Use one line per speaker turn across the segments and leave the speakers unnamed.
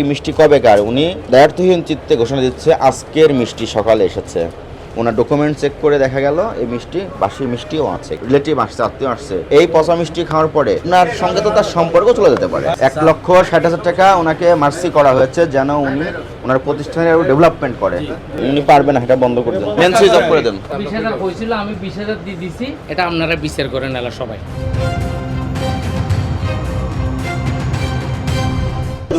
এই মিষ্টি কবেকার? উনি দায়িত্বহীন চিত্তে ঘোষণা দিচ্ছে, আজকের মিষ্টি সকালে এসেছে। ওনার ডকুমেন্ট চেক করে দেখা গেল, এই মিষ্টি বাসি মিষ্টিও আছে রিলেটিভ আসছে, আত্মীয় আসছে। এই পচা মিষ্টি খাওয়ার পরে ওনার সঙ্গে তো তার সম্পর্ক চলে যেতে পারে। এক লক্ষ ষাট হাজার টাকা ওনাকে মার্সি করা হয়েছে, যেন উনি ওনার প্রতিষ্ঠানের আরও ডেভেলপমেন্ট করে। উনি পারবেন না এটা বন্ধ করে দেন। মেন সুইচ অফ করে দেন।
বিশ হাজার হয়েছিল, আমি বিশ হাজার দিয়ে দিছি, এটা আপনারা বিচার করেন, এলা সবাই।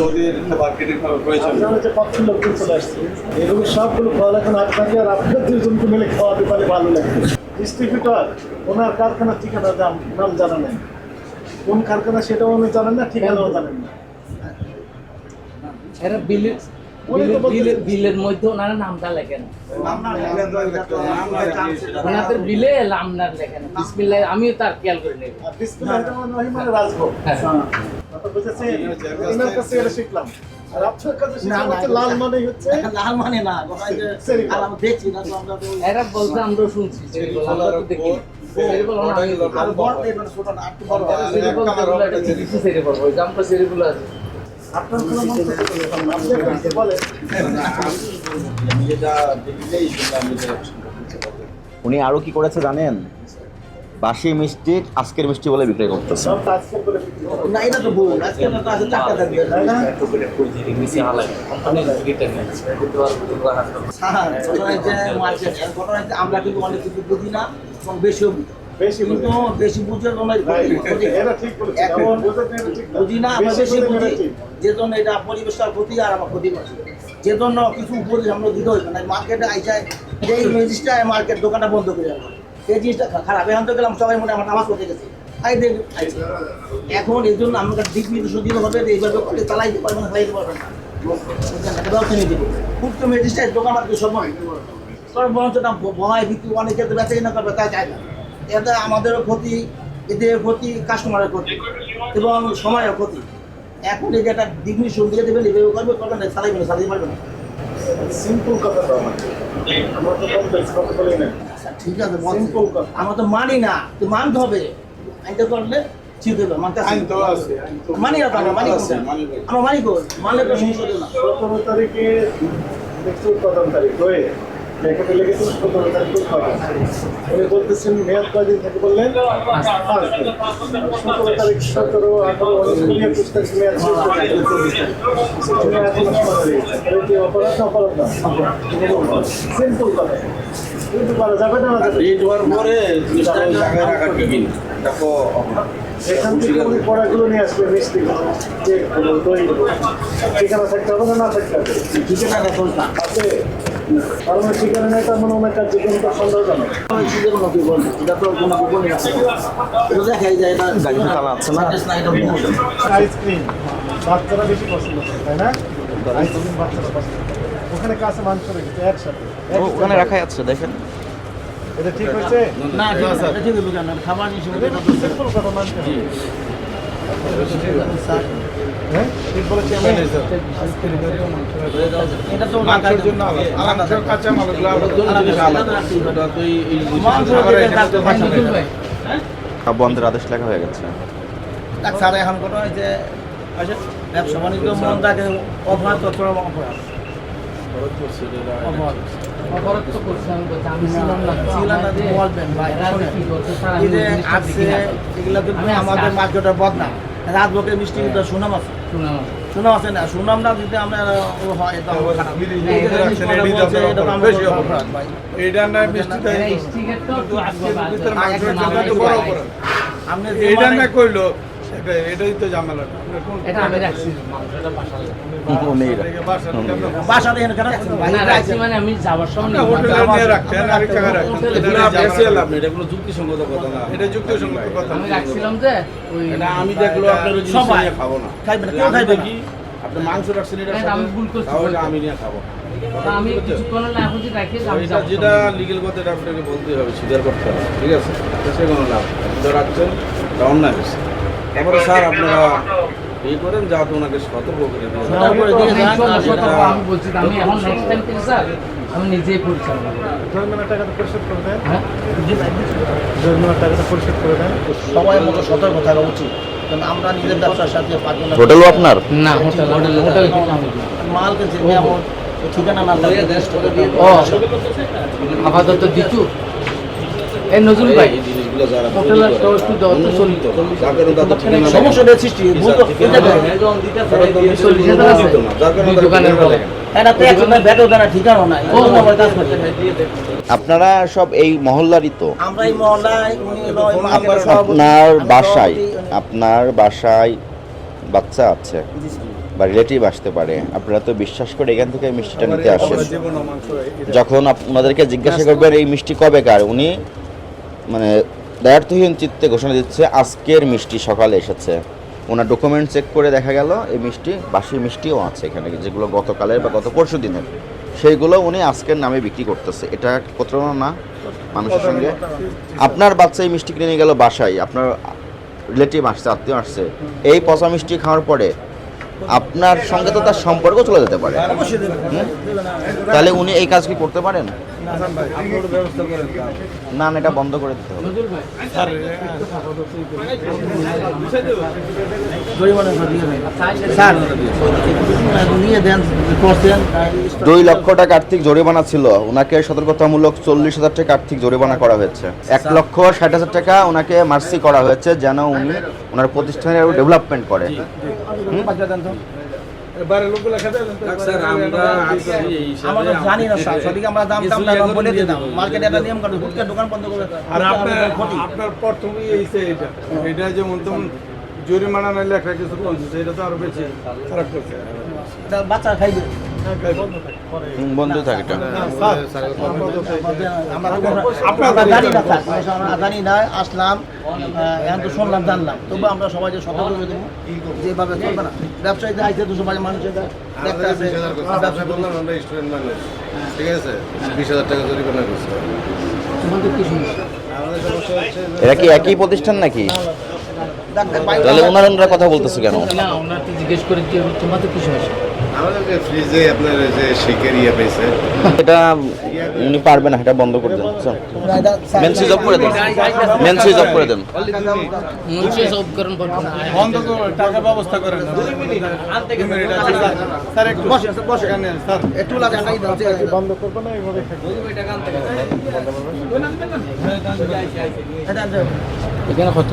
ওদের একটা মার্কেটিং করার প্রয়োজন।
যে পাঁচশো লোকজন চলে আসছে। এগুলো সবগুলো খাওয়া এখন আপনাকে আর আপনার দুজনকে মিলে খাওয়াতে পারে ভালো লাগবে। ডিস্ট্রিবিউটর ওনার কারখানার ঠিকানা দাম নাম জানা নেই। কোন কারখানা সেটাও উনি জানেন না ঠিকানাও জানেন না।
এরা বিলের মধ্যে ওনারা নামটা লেখেন। ওনাদের বিলে নামনার লেখেন। বিসমিল্লাহ আমিও তার খেয়াল করে নেব
হয়
হ্যাঁ।
শিখলাম। আর আপনার কাছে শিখলাম হচ্ছে লাল মানেই হচ্ছে
লাল মানে আমরা
এরা বলতে শুনছি আমরা আছে।
উনি আরও কি করেছে জানেন? বাসি মিষ্টি আজকের মিষ্টি বলে বিক্রি করতেছে।
হচ্ছে আমরা কিন্তু অনেক কিছু বুঝি না এবং বেশিও।
বেশি
বুঝে. ক্ষতি। বুঝি না আমরা
বেশি বুঝি
যে জন্য এটা পরিবেশটার আর আমার ক্ষতি করছে। যে জন্য কিছু উপদেশ আমরা দিতে হইবে না মার্কেটে আইসায় এই জিনিসটা মার্কেট দোকানটা বন্ধ করে যাব এই জিনিসটা খারাপ। এখন তো গেলাম সবাই মনে আমার নামাজ পড়তে গেছে। এখন এই জন্য আমাকে দিক নির্দেশন দিতে হবে এইভাবে চালাইতে না চালাইতে পারবে না। ব্যবস্থা নিয়ে দেবো খুব তো ম্যাজিস্ট্রেট দোকান আর সময় তবে বরঞ্চ না ভয় ভীতি অনেকে তো বেঁচে না করবে তা চায় না। এতে আমাদেরও ক্ষতি এদের ক্ষতি কাস্টমারের ক্ষতি এবং সময়ের ক্ষতি। এখন এই যে একটা ডিগ্রি শুরু দিয়ে দেবেন এভাবে করবে করবেন না পারবে না।
সিম্পল কথা তো আমার। আমরা তো কমপ্লেক্স কথা বলি না।
আচ্ছা, ঠিক আছে
কথা।
আমরা তো মানি না তো মানতে হবে। আইনটা করলে ঠিক হবে মানতে
আইন তো আছে
মানি না তো আমরা মানি। আমরা করি মানলে তো সমস্যা হবে না।
সতেরো তারিখে হয়ে ব্যাংকে লেগেছে সতেরো তারিখ উনি বলতেছেন মেয়াদ কয়দিন থেকে বললেন পাঁচ দিন সতেরো তারিখ কি অপরাধ না অপরাধ না যাবে না যাবে
পরে জায়গায় রাখা
এখান থেকে পড়াগুলো নিয়ে আসবে গুলো। ঠিকানা থাকতে হবে না না থাকতে হবে
ঠিকানাটা
আছে কারণ মানে কার্যক্রমটা সন্দেহজনক।
কোনো কি বলব এটা তো কোনো গোপনীয় আছে। এটা দেখাই যায় এটা
গাড়িটা চালাচ্ছে না?
না
আইসক্রিম বাচ্চারা বেশি পছন্দ করে তাই না? আইসক্রিম বাচ্চারা পছন্দ ওখানে কাছে মাংস রেখেছে একসাথে।
ওখানে রাখাই আছে দেখেন।
এটা ঠিক হয়েছে?
না এটা ঠিক কেন? খাবার
কথা মানতে হবে। হ্যাঁ?
বন্ধের আদেশ লেখা হয়ে গেছে।
স্যার এখন ব্যবসা বাণিজ্য মন থাকে অপরাধ
আমাদের- যে
যে। মার্কেটের বদনাম। রাজভোগের মিষ্টি কিন্তু সুনাম আছে। সুনাম আছে। না সুনাম না? যদি আমরা হয় এটা
মিষ্টি।
আপনি
না কইলো এটাই তো
এটা আমি রাখছি, মানে আমি যাওয়ার সময়
এটা এটা যুক্তিসঙ্গত কথা না। এটা যুক্তিসঙ্গত কথা।
আমি রাখছিলাম যে
আমি দেখল আপনার
সবাই।
খাব না।
খাইবে
আপনি মাংস রাখছেন
হ্যাঁ, আমি ভুল করছি,
আমি নিয়ে খাব।
আমি কিছুক্ষণ রাখি
এটা যেটা লিগেল কথা এটা আপনাকে বলতেই হবে স্বীকার করতে হবে ঠিক আছে? সে কোনো লাভ। রাখছেন এটা হয়েছে। তারপরে স্যার আপনারা এই করেন যা তো ওনাকে সতর্ক করে দিন
আমি বলছি আমি এখন নেক্সট টাইম থেকে স্যার আমি নিজেই পরিচালনা করি।
জরিমানার টাকাটা পরিশোধ করে দেন।
হ্যাঁ?
জরিমানার টাকাটা পরিশোধ করে দেন।
সবাই মতো সতর্ক থাকা উচিত। কারণ আমরা নিজের ব্যবসার সাথে পারব না।
হোটেলও আপনার?
না হোটেল হোটেল হোটেল কিন্তু আমি না।
মাল কিনছি যেমন ঠিকানা না
আপাতত দিতু এই নজরুল ভাই।
যারা
সৃষ্টি
আপনারা সব এই মহল্লারই তো। আপনার বাসায় আপনার বাসায় বাচ্চা আছে। বা রিলেটিভ আসতে পারে। আপনারা তো বিশ্বাস করে এখান থেকে মিষ্টিটা নিতে আসেন। যখন আপনাদেরকে জিজ্ঞাসা করবেন এই মিষ্টি কবে কার? উনি মানে দায়িত্বহীন চিত্তে ঘোষণা দিচ্ছে আজকের মিষ্টি সকালে এসেছে। ওনার ডকুমেন্ট চেক করে দেখা গেল এই মিষ্টি বাসি মিষ্টিও আছে এখানে যেগুলো গতকালের বা গত পরশু দিনের। সেইগুলো উনি আজকের নামে বিক্রি করতেছে। এটা প্রতারণা না মানুষের সঙ্গে? আপনার বাচ্চা এই মিষ্টি কিনে নিয়ে গেল বাসায় আপনার রিলেটিভ আসছে আত্মীয় আসছে। এই পচা মিষ্টি খাওয়ার পরে আপনার সঙ্গে তো তার সম্পর্ক চলে যেতে পারে। তাহলে উনি এই কাজ কি করতে পারেন? না না এটা বন্ধ করে দিতে হবে। দুই লক্ষ টাকা আর্থিক জরিমানা ছিল। ওনাকে সতর্কতামূলক চল্লিশ হাজার টাকা আর্থিক জরিমানা করা হয়েছে। এক লক্ষ ষাট হাজার টাকা ওনাকে মার্সি করা হয়েছে যেন উনি ওনার প্রতিষ্ঠানের ডেভেলপমেন্ট করে।
আপনার প্রথমেই এটা এটা যেমন জরিমানা নাইলে একটা কিছু পৌঁছেছে এটা তো আরও বেশি। খারাপ করছে।
বাচ্চা খাইবে।
বন্ধু থাকে
জানি না আসলাম এখন তো শুনলাম জানলাম। তবু আমরা সবাই যে সতর্ক করে দেবো যেভাবে চলবে না। ব্যবসায়ীতে আইতে তো সবাই মানুষের ব্যবসা করলাম
আমরা স্টুডেন্ট মানুষ ঠিক আছে? বিশ হাজার টাকা জরিমানা করছে।
তোমাদের কি সমস্যা?
আমাদের সমস্যা হচ্ছে যে
এরা কি একই প্রতিষ্ঠান নাকি? তাহলে ওনার ওনারা কথা বলতেছে কেন?
না জিজ্ঞেস করে তোমাদের কি সমস্যা?
ইয়ে
এটা উনি পারবে না এটা বন্ধ করে দেন মেন সুইচ অফ দেন। মেন সুইচ অফ দেন।
করেন
ব্যবস্থা করেন একটু বন্ধ করব না এইভাবে
এখানে কত?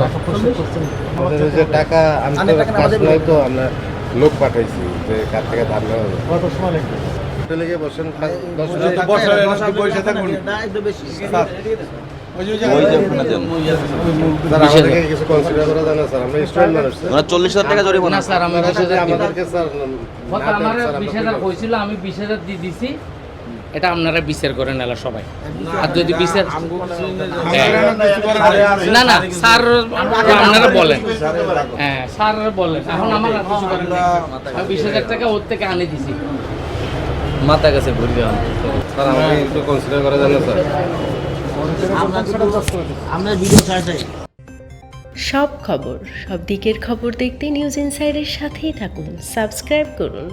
টাকা আমি তো
টাকা না
কাজ
আমাদের
নাই তো আমরা লোক পাঠাইছি যে কার থেকে ধান নেওয়া হবে।
কত সময় লাগবে?
হোটেলে গিয়ে বসেন
থাকুন।
চল্লিশ হাজার টাকা জরিমানা।
স্যার।
আমাদেরকে স্যার
আমি বিশ হাজার দিয়ে দিছি। এটা আপনারা বিচার করেন এলা সবাই। আর যদি বিচার না না স্যার আপনারা বলেন। হ্যাঁ স্যার বলেন। এখন আমার কিছু আমি বিশ হাজার টাকা ওর থেকে আনে দিছি।
মাথা কাছে ঘুরি দেওয়া
স্যার আমাকে একটু কনসিডার করা না স্যার।
ভিডিও ছাড়াই
সব খবর সব দিকের খবর দেখতে নিউজ ইনসাইডের সাথেই থাকুন। সাবস্ক্রাইব করুন।